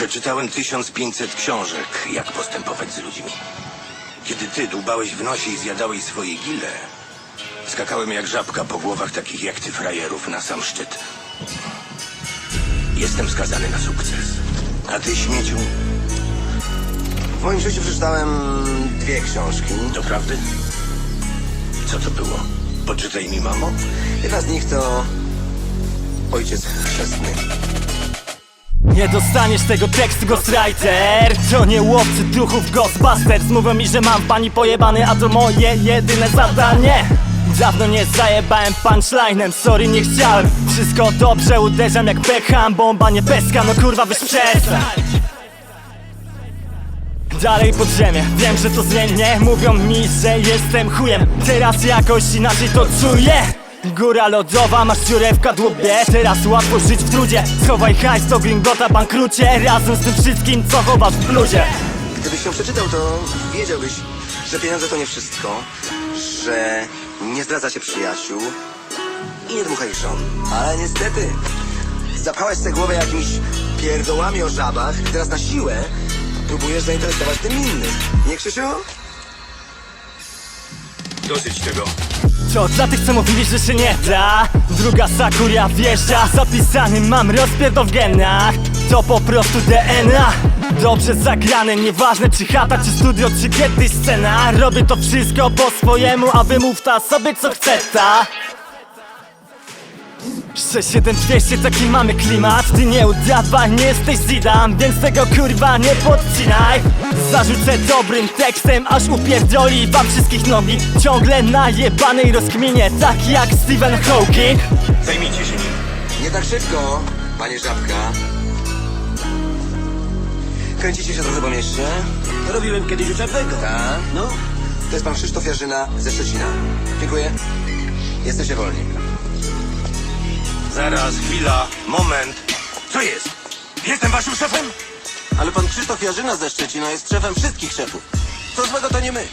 Przeczytałem 1500 książek, jak postępować z ludźmi. Kiedy ty dłubałeś w nosie i zjadałeś swoje gile, skakałem jak żabka po głowach takich jak ty frajerów na sam szczyt. Jestem skazany na sukces. A ty, śmieciu, W moim życiu przeczytałem dwie książki. doprawdy? Co to było? Poczytaj mi, mamo? Jedna z nich to Ojciec Chrzestny. Nie dostaniesz tego tekstu Ghostwriter. To nie łowcy duchów Ghostbusters. Mówią mi, że mam pani pojebany A to moje jedyne zadanie. Dawno nie zajebałem punchline'em Sorry, nie chciałem. Wszystko dobrze, uderzam jak Beckham Bomba nie peska, no kurwa weź przestań. Dalej pod ziemię, wiem, że to zmienię. Mówią mi, że jestem chujem. Teraz jakoś inaczej to czuję Góra lodowa, masz dziurę w kadłubie Teraz łatwo żyć w trudzie Schowaj hajs, to gringota bankrucie Razem z tym wszystkim, co chowasz w bluzie Gdybyś ją przeczytał, to wiedziałbyś, że pieniądze to nie wszystko, że nie zdradza się przyjaciół i nie dmuchaj żon. Ale niestety, zapałeś sobie głowę jakimiś pierdołami o żabach i teraz na siłę próbujesz zainteresować tym innych. Nie, Krzysiu? Dosyć tego. To dla tych, co mówili, że się nie da? Druga Sakuria wjeżdża. Zapisany mam rozpierdol w genach. To po prostu DNA Dobrze zagrane, nieważne czy chata, czy studio, czy kiedyś scena. Robię to wszystko po swojemu, a wymówta sobie co chce ta 67200 taki mamy klimat Ty nie udawaj, nie jesteś Zidane Więc tego kurwa nie podcinaj Zarzucę dobrym tekstem Aż upierdoli wam wszystkich nogi Ciągle najebanej rozkminie Tak jak Stephen Hawking Zajmijcie się nim. Nie tak szybko, panie Żabka. Kręcicie się trochę po mieście? Robiłem kiedyś u czarnego. Tak. No, To jest pan Krzysztof Jarzyna ze Szczecina. Dziękuję. Jesteście wolni. Zaraz, chwila, moment. Co jest? Jestem waszym szefem? Ale pan Krzysztof Jarzyna ze Szczecina jest szefem wszystkich szefów. Co złego to nie my.